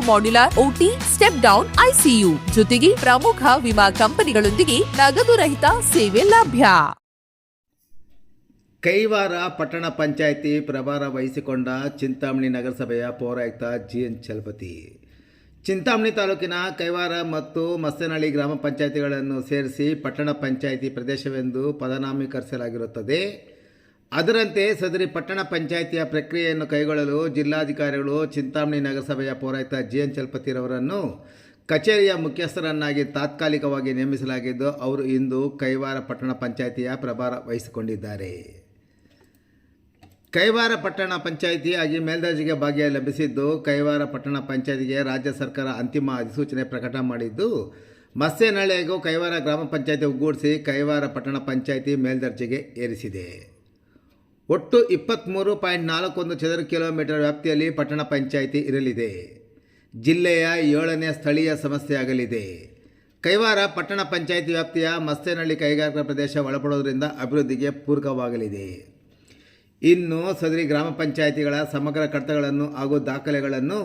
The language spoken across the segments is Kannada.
modular OT step down ICU ಜೊತೆಗೆ ಪ್ರಮುಖ ವಿಮಾ ಕಂಪನಿಗಳೊಂದಿಗೆ ನಗದು ರಹಿತ ಸೇವೆ ಲಭ್ಯ. ಕೈವಾರ ಪಟ್ಟಣ ಪಂಚಾಯಿತಿ ಪ್ರಭಾರ ವಹಿಸಿಕೊಂಡ ಚಿಂತಾಮಣಿ ನಗರಸಭೆಯ ಪೌರಾಯುಕ್ತ ಜಿ ಎನ್ ಚಲಪತಿ. ಚಿಂತಾಮಣಿ ತಾಲೂಕಿನ ಕೈವಾರ ಮತ್ತು ಮಸ್ಸೇನಹಳ್ಳಿ ಗ್ರಾಮ ಪಂಚಾಯಿತಿಗಳನ್ನು ಸೇರಿಸಿ ಪಟ್ಟಣ ಪಂಚಾಯಿತಿ ಪ್ರದೇಶವೆಂದು ಪದನಾಮೀಕರಿಸಲಾಗಿರುತ್ತದೆ. ಅದರಂತೆ ಸದರಿ ಪಟ್ಟಣ ಪಂಚಾಯಿತಿಯ ಪ್ರಕ್ರಿಯೆಯನ್ನು ಕೈಗೊಳ್ಳಲು ಜಿಲ್ಲಾಧಿಕಾರಿಗಳು ಚಿಂತಾಮಣಿ ನಗರಸಭೆಯ ಪೌರಾಯುಕ್ತ ಜಿ ಎನ್ ಚಲಪತಿರವರನ್ನು ಕಚೇರಿಯ ಮುಖ್ಯಸ್ಥರನ್ನಾಗಿ ತಾತ್ಕಾಲಿಕವಾಗಿ ನೇಮಿಸಲಾಗಿದ್ದು ಅವರು ಇಂದು ಕೈವಾರ ಪಟ್ಟಣ ಪಂಚಾಯಿತಿಯ ಪ್ರಭಾರ ವಹಿಸಿಕೊಂಡಿದ್ದಾರೆ. ಕೈವಾರ ಪಟ್ಟಣ ಪಂಚಾಯಿತಿಯಾಗಿ ಮೇಲ್ದರ್ಜೆಗೆ ಭಾಗ್ಯ ಲಭಿಸಿದ್ದು ಕೈವಾರ ಪಟ್ಟಣ ಪಂಚಾಯಿತಿಗೆ ರಾಜ್ಯ ಸರ್ಕಾರ ಅಂತಿಮ ಅಧಿಸೂಚನೆ ಪ್ರಕಟ ಮಾಡಿದ್ದು ಮಸ್ಸೇನಹಳ್ಳಿಗೂ ಕೈವಾರ ಗ್ರಾಮ ಪಂಚಾಯಿತಿ ಒಗ್ಗೂಡಿಸಿ ಕೈವಾರ ಪಟ್ಟಣ ಪಂಚಾಯಿತಿ ಮೇಲ್ದರ್ಜೆಗೆ ಏರಿಸಿದೆ. ಒಟ್ಟು ಇಪ್ಪತ್ತ್ಮೂರು ಪಾಯಿಂಟ್ ನಾಲ್ಕೊಂದು ಚದರ ಕಿಲೋಮೀಟರ್ ವ್ಯಾಪ್ತಿಯಲ್ಲಿ ಪಟ್ಟಣ ಪಂಚಾಯಿತಿ ಇರಲಿದೆ. ಜಿಲ್ಲೆಯ ಏಳನೇ ಸ್ಥಳೀಯ ಸಮಸ್ಯೆಯಾಗಲಿದೆ ಕೈವಾರ ಪಟ್ಟಣ ಪಂಚಾಯಿತಿ ವ್ಯಾಪ್ತಿಯ ಮಸ್ತೇನಹಳ್ಳಿ ಕೈಗಾರಿಕಾ ಪ್ರದೇಶ ಒಳಪಡುವುದರಿಂದ ಅಭಿವೃದ್ಧಿಗೆ ಪೂರಕವಾಗಲಿದೆ. ಇನ್ನು ಸದರಿ ಗ್ರಾಮ ಪಂಚಾಯಿತಿಗಳ ಸಮಗ್ರ ಕಡತಗಳನ್ನು ಹಾಗೂ ದಾಖಲೆಗಳನ್ನು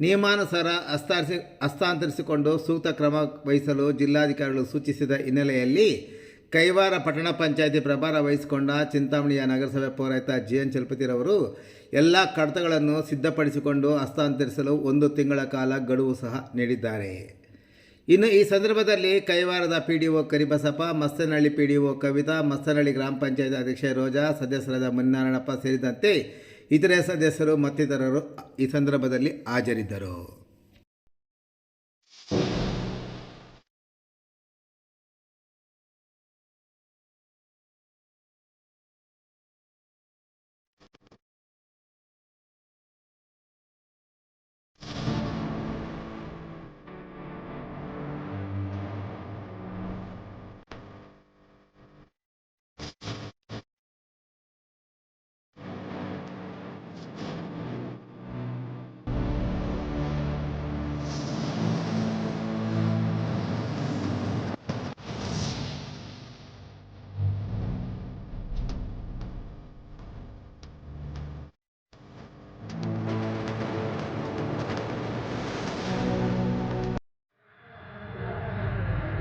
ನಿಯಮಾನುಸಾರ ಹಸ್ತಾರಿಸಿ, ಹಸ್ತಾಂತರಿಸಿಕೊಂಡು ಸೂಕ್ತ ಕ್ರಮ ವಹಿಸಲು ಜಿಲ್ಲಾಧಿಕಾರಿಗಳು ಸೂಚಿಸಿದ ಹಿನ್ನೆಲೆಯಲ್ಲಿ ಕೈವಾರ ಪಟ್ಟಣ ಪಂಚಾಯಿತಿ ಪ್ರಭಾರ ವಹಿಸಿಕೊಂಡ ಚಿಂತಾಮಣಿಯ ನಗರಸಭೆ ಪೌರಾಯುಕ್ತ ಜಿ ಎನ್ ಚಲಪತಿರವರು ಎಲ್ಲ ಕಡತಗಳನ್ನು ಸಿದ್ಧಪಡಿಸಿಕೊಂಡು ಹಸ್ತಾಂತರಿಸಲು ಒಂದು ತಿಂಗಳ ಕಾಲ ಗಡುವು ಸಹ ನೀಡಿದ್ದಾರೆ. ಇನ್ನು ಈ ಸಂದರ್ಭದಲ್ಲಿ ಕೈವಾರದ P D O Karibasappa, Mastanahalli P D O Kavitha, Mastanahalli ಗ್ರಾಮ ಪಂಚಾಯತ್ ಅಧ್ಯಕ್ಷೆ ರೋಜಾ, ಸದಸ್ಯರಾದ ಮುನ್ನಾರಾಯಣಪ್ಪ ಸೇರಿದಂತೆ ಇತರೆ ಸದಸ್ಯರು ಮತ್ತಿತರರು ಈ ಸಂದರ್ಭದಲ್ಲಿ ಹಾಜರಿದ್ದರು.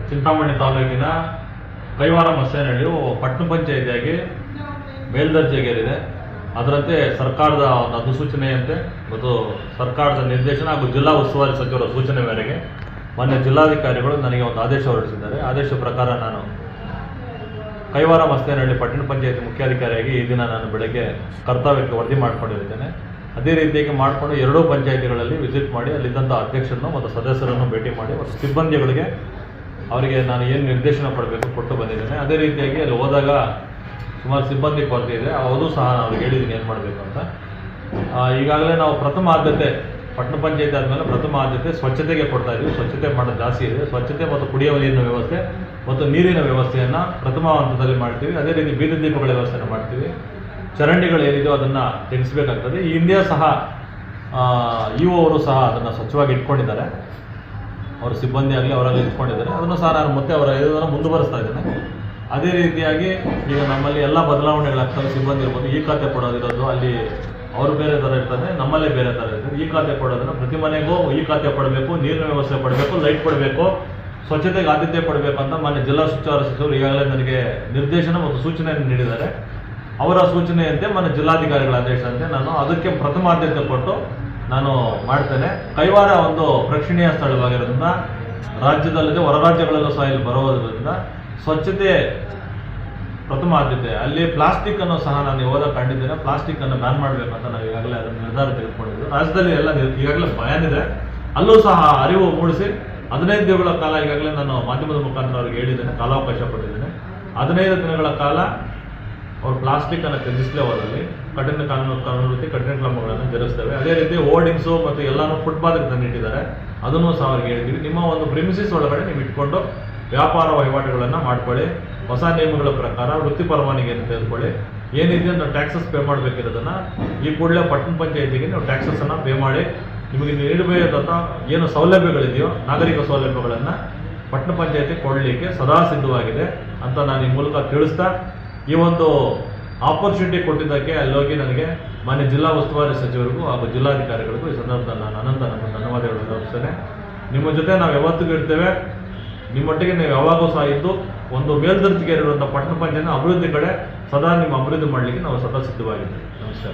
ಚಿಂತಾಮಣಿ ತಾಲೂಕಿನ ಕೈವಾರ ಮಸ್ಸೇನಹಳ್ಳಿಯು ಪಟ್ಟಣ ಪಂಚಾಯಿತಿಯಾಗಿ ಮೇಲ್ದರ್ಜೆಗೇರಿದೆ ಅದರಂತೆ ಸರ್ಕಾರದ ಒಂದು ಅಧಿಸೂಚನೆಯಂತೆ ಮತ್ತು ಸರ್ಕಾರದ ನಿರ್ದೇಶನ ಹಾಗೂ ಜಿಲ್ಲಾ ಉಸ್ತುವಾರಿ ಸಚಿವರ ಸೂಚನೆ ಮೇರೆಗೆ ಮೊನ್ನೆ ಜಿಲ್ಲಾಧಿಕಾರಿಗಳು ನನಗೆ ಒಂದು ಆದೇಶ ಹೊರಡಿಸಿದ್ದಾರೆ. ಆದೇಶ ಪ್ರಕಾರ ನಾನು ಕೈವಾರ ಮಸ್ತೇನಹಳ್ಳಿ ಪಟ್ಟಣ ಪಂಚಾಯತಿ ಮುಖ್ಯಾಧಿಕಾರಿಯಾಗಿ ಈ ದಿನ ನಾನು ಬೆಳಗ್ಗೆ ಕರ್ತವ್ಯಕ್ಕೆ ವರದಿ ಮಾಡಿಕೊಂಡಿರುತ್ತೇನೆ. ಅದೇ ರೀತಿಯಾಗಿ ಮಾಡಿಕೊಂಡು ಎರಡೂ ಪಂಚಾಯಿತಿಗಳಲ್ಲಿ ವಿಸಿಟ್ ಮಾಡಿ ಅಲ್ಲಿದ್ದಂಥ ಅಧ್ಯಕ್ಷರನ್ನು ಮತ್ತು ಸದಸ್ಯರನ್ನು ಭೇಟಿ ಮಾಡಿ ಮತ್ತು ಸಿಬ್ಬಂದಿಗಳಿಗೆ ಅವರಿಗೆ ನಾನು ಏನು ನಿರ್ದೇಶನ ಪಡಬೇಕು ಕೊಟ್ಟು ಬಂದಿದ್ದೇನೆ. ಅದೇ ರೀತಿಯಾಗಿ ಅಲ್ಲಿ ಹೋದಾಗ ಸುಮಾರು ಸಿಬ್ಬಂದಿ ಕೊರತೆ ಇದೆ. ಅವರು ಸಹ ಅವ್ರಿಗೆ ಹೇಳಿದ್ದೀನಿ ಏನು ಮಾಡಬೇಕು ಅಂತ. ಈಗಾಗಲೇ ನಾವು ಪ್ರಥಮ ಆದ್ಯತೆ, ಪಟ್ಟಣ ಪಂಚಾಯತ್ ಆದಮೇಲೆ ಪ್ರಥಮ ಆದ್ಯತೆ ಸ್ವಚ್ಛತೆಗೆ ಕೊಡ್ತಾ ಇದ್ದೀವಿ. ಸ್ವಚ್ಛತೆ ಮಾಡೋದು ಜಾಸ್ತಿ ಇದೆ. ಸ್ವಚ್ಛತೆ ಮತ್ತು ಕುಡಿಯುವ ನೀರಿನ ವ್ಯವಸ್ಥೆ ಮತ್ತು ನೀರಿನ ವ್ಯವಸ್ಥೆಯನ್ನು ಪ್ರಥಮ ಹಂತದಲ್ಲಿ ಮಾಡ್ತೀವಿ. ಅದೇ ರೀತಿ ಬೀದಿ ದೀಪಗಳ ವ್ಯವಸ್ಥೆಯನ್ನು ಮಾಡ್ತೀವಿ. ಚರಂಡಿಗಳು ಏನಿದೆಯೋ ಅದನ್ನು ತೆಗೆಸಬೇಕಾಗ್ತದೆ. ಈ ಹಿಂದೆ ಸಹ ಇವು ಅವರು ಸಹ ಅದನ್ನು ಸ್ವಚ್ಛವಾಗಿ ಇಟ್ಕೊಂಡಿದ್ದಾರೆ. ಅವರ ಸಿಬ್ಬಂದಿ ಆಗಲಿ ಅವರಲ್ಲಿ ಇಟ್ಕೊಂಡಿದ್ದಾರೆ ಅದನ್ನು ಸಹ ನಾನು ಮತ್ತೆ ಅವರ ಇದನ್ನು ಮುಂದುವರಿಸ್ತಾ ಇದ್ದೇನೆ. ಅದೇ ರೀತಿಯಾಗಿ ಈಗ ನಮ್ಮಲ್ಲಿ ಎಲ್ಲ ಬದಲಾವಣೆಗಳಾಗ್ತವೆ ಸಿಬ್ಬಂದಿ ಇರ್ಬೋದು. ಈ ಖಾತೆ ಕೊಡೋದಿರೋದು ಅಲ್ಲಿ ಅವರು ಬೇರೆ ಥರ ಇರ್ತದೆ, ನಮ್ಮಲ್ಲೇ ಬೇರೆ ಥರ ಇರ್ತದೆ. ಈ ಖಾತೆ ಕೊಡೋದನ್ನು ಪ್ರತಿ ಮನೆಗೂ ಈ ಖಾತೆ ಪಡಬೇಕು ನೀರಿನ ವ್ಯವಸ್ಥೆ ಪಡಬೇಕು ಲೈಟ್ ಕೊಡಬೇಕು, ಸ್ವಚ್ಛತೆಗೆ ಆದ್ಯತೆ ಕೊಡಬೇಕು ಅಂತ ಮಾನ್ಯ ಜಿಲ್ಲಾ ಸಚಿವರ ಸಚಿವರು ಈಗಾಗಲೇ ನನಗೆ ನಿರ್ದೇಶನ ಮತ್ತು ಸೂಚನೆಯನ್ನು ನೀಡಿದ್ದಾರೆ. ಅವರ ಸೂಚನೆಯಂತೆ ಮನೆ ಜಿಲ್ಲಾಧಿಕಾರಿಗಳ ಆದೇಶದಂತೆ ನಾನು ಅದಕ್ಕೆ ಪ್ರಥಮ ಆದ್ಯತೆ ಕೊಟ್ಟು ನಾನು ಮಾಡ್ತೇನೆ. ಕೈವಾರ ಒಂದು ಪ್ರೇಕ್ಷಣೀಯ ಸ್ಥಳವಾಗಿರೋದ್ರಿಂದ ರಾಜ್ಯದಲ್ಲದೆ ಹೊರ ರಾಜ್ಯಗಳಲ್ಲೂ ಸಹ ಇಲ್ಲಿ ಬರೋದ್ರಿಂದ ಸ್ವಚ್ಛತೆ ಪ್ರಥಮ ಆದ್ಯತೆ. ಅಲ್ಲಿ ಪ್ಲಾಸ್ಟಿಕ್ ಅನ್ನು ಸಹ ನಾನು ಇವಾಗ ಕಂಡಿದ್ದೇನೆ. ಪ್ಲಾಸ್ಟಿಕ್ ಅನ್ನು ಬ್ಯಾನ್ ಅಂತ ನಾವು ಈಗಾಗಲೇ ಅದನ್ನು ನಿರ್ಧಾರ ತೆಗೆದುಕೊಂಡಿದ್ದು ರಾಜ್ಯದಲ್ಲಿ ಎಲ್ಲ ಈಗಾಗಲೇ ಬ್ಯಾನ್ ಇದೆ. ಅಲ್ಲೂ ಸಹ ಅರಿವು ಮೂಡಿಸಿ ಹದಿನೈದು ದಿನಗಳ ಕಾಲ ಈಗಾಗಲೇ ನಾನು ಮಾಧ್ಯಮದ ಮುಖಾಂತರ ಅವ್ರಿಗೆ ಹೇಳಿದ್ದೇನೆ. ಕಾಲಾವಕಾಶ ಪಡೆದಿದ್ದೇನೆ ಹದಿನೈದು ದಿನಗಳ ಕಾಲ ಅವರು ಪ್ಲಾಸ್ಟಿಕ್ ಅನ್ನು ತ್ಯಜಿಸಲೇ ಹೋದಲ್ಲಿ ಕಠಿಣ ಕಾನೂನು ಕಾನೂನು ರೀತಿ ಕಠಿಣ ಕ್ರಮಗಳನ್ನು ಜರುಗಿಸ್ತೇವೆ ಅದೇ ರೀತಿ ಹೋರ್ಡಿಂಗ್ಸು ಮತ್ತು ಎಲ್ಲಾನು ಫುಟ್ಪಾತ್ ತಂದಿಟ್ಟಿದ್ದಾರೆ ಅದನ್ನು ಸಹ ಅವ್ರಿಗೆ ಹೇಳ್ತೀವಿ. ನಿಮ್ಮ ಒಂದು ಪ್ರಿಮಿಸಿಸ್ ಒಳಗಡೆ ನೀವು ಇಟ್ಕೊಂಡು ವ್ಯಾಪಾರ ವಹಿವಾಟುಗಳನ್ನು ಮಾಡ್ಕೊಳ್ಳಿ. ಹೊಸ ನಿಯಮಗಳ ಪ್ರಕಾರ ವೃತ್ತಿ ಪರವಾನಗಿಯನ್ನು ತೆಗೆದುಕೊಳ್ಳಿ ಏನಿದೆ ನಾವು ಟ್ಯಾಕ್ಸಸ್ ಪೇ ಮಾಡಬೇಕಿರೋದನ್ನು ಈ ಕೂಡಲೇ ಪಟ್ಟಣ ಪಂಚಾಯತಿಗೆ ನೀವು ಟ್ಯಾಕ್ಸಸ್ ಅನ್ನ ಪೇ ಮಾಡಿ. ನಿಮಗೆ ನೀಡಬೇಕಾದಂಥ ಏನು ಸೌಲಭ್ಯಗಳಿದೆಯೋ, ನಾಗರಿಕ ಸೌಲಭ್ಯಗಳನ್ನು ಪಟ್ಟಣ ಪಂಚಾಯತಿ ಕೊಡಲಿಕ್ಕೆ ಸದಾ ಸಿದ್ಧವಾಗಿದೆ ಅಂತ ನಾನು ಈ ಮೂಲಕ ತಿಳಿಸ್ತಾ ಈ ಒಂದು ಆಪರ್ಚುನಿಟಿ ಕೊಟ್ಟಿದ್ದಕ್ಕೆ ಅಲ್ಲೋಗಿ ನನಗೆ ಮಾನ್ಯ ಜಿಲ್ಲಾ ಉಸ್ತುವಾರಿ ಸಚಿವರಿಗೂ ಹಾಗೂ ಜಿಲ್ಲಾಧಿಕಾರಿಗಳಿಗೂ ಈ ಸಂದರ್ಭದಲ್ಲಿ ನಾನು ಅನಂತ ಧನ್ಯವಾದಗಳನ್ನು ಅರ್ಪಿಸ್ತೇನೆ ನಿಮ್ಮ ಜೊತೆ ನಾವು ಯಾವತ್ತಿಗೂ ಇರ್ತೇವೆ. ನಿಮ್ಮೊಟ್ಟಿಗೆ ನೀವು ಯಾವಾಗೂ ಸಹ ಇದ್ದು ಒಂದು ಮೇಲ್ದರ್ಜೆಗೆ ಇರುವಂಥ ಪಟ್ಟಣ ಪಂಚಾಯತ್ನ ಅಭಿವೃದ್ಧಿ ಕಡೆ ಸದಾ ನಿಮ್ಮ ಅಭಿವೃದ್ಧಿ ಮಾಡಲಿಕ್ಕೆ ನಾವು ಸದಾ ಸಿದ್ಧವಾಗಿದ್ದೇವೆ. ನಮಸ್ಕಾರ.